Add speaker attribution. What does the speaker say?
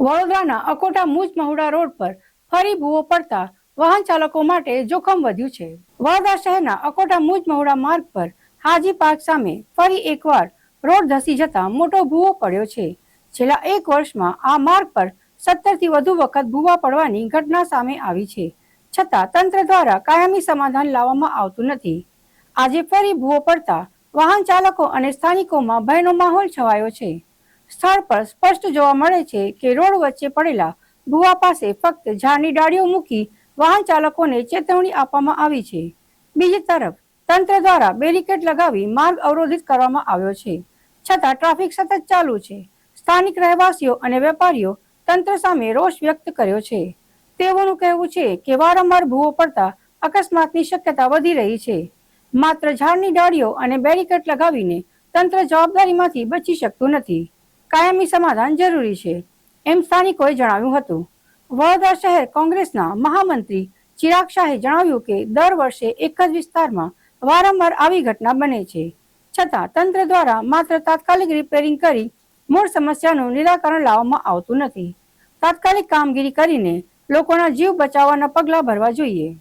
Speaker 1: વડોદરાના અકોટા મુજ મહુડા રોડ પર ફરી ભૂવો પડતા વાહન ચાલકો માટે જોખમ વધ્યું છે. વડોદરા શહેરના અકોટા મુજ મહુડા માર્ગ પર હાજી પાર્ક સામે ફરી એકવાર રોડ ધસી જતા મોટો ભૂવો પડ્યો છે. છેલ્લા એક વર્ષમાં આ માર્ગ પર સત્તરથી વધુ વખત ભૂવા પડવાની ઘટના સામે આવી છે. છતાં તંત્ર દ્વારા કાયમી સમાધાન લાવવામાં આવતું નથી. આજે ફરી ભૂવો પડતા વાહન ચાલકો અને સ્થાનિકોમાં ભયનો માહોલ છવાયો છે. સ્થળ પર સ્પષ્ટ જોવા મળે છે કે રોડ વચ્ચે પડેલા ભૂવા પાસે ફક્ત ઝાડની ડાળીઓ મૂકી વાહન ચાલકોને ચેતવણી આપવામાં આવી છે. બીજી તરફ, તંત્ર દ્વારા બેરિકેડ લગાવી માર્ગ અવરોધિત કરવામાં આવ્યો છે. છતાં ટ્રાફિક સતત ચાલુ છે. સ્થાનિક રહેવાસીઓ અને વેપારીઓ તંત્ર સામે રોષ વ્યક્ત કર્યો છે. તેઓનું કહેવું છે કે વારંવાર ભૂવો પડતા અકસ્માતની શક્યતા વધી રહી છે. માત્ર ઝાડની ડાળીઓ અને બેરિકેડ લગાવીને તંત્ર જવાબદારીમાંથી બચી શકતું નથી. કાયમી સમાધાન જરૂરી છે. એમ સ્થાનિકોએ જણાવ્યું હતું. વડોદરા શહેર કોંગ્રેસના મહામંત્રી ચિરાગ શાહે જણાવ્યું કે, દર વર્ષે એક જ વિસ્તારમાં વારંવાર આવી ઘટના બને છે. છતાં, તંત્ર દ્વારા માત્ર તાત્કાલિક રિપેરિંગ કરી મૂળ સમસ્યાનું નિરાકરણ લાવવામાં આવતું નથી. તાત્કાલિક કામગીરી કરીને લોકોના જીવ બચાવવાના પગલાં ભરવા જોઈએ.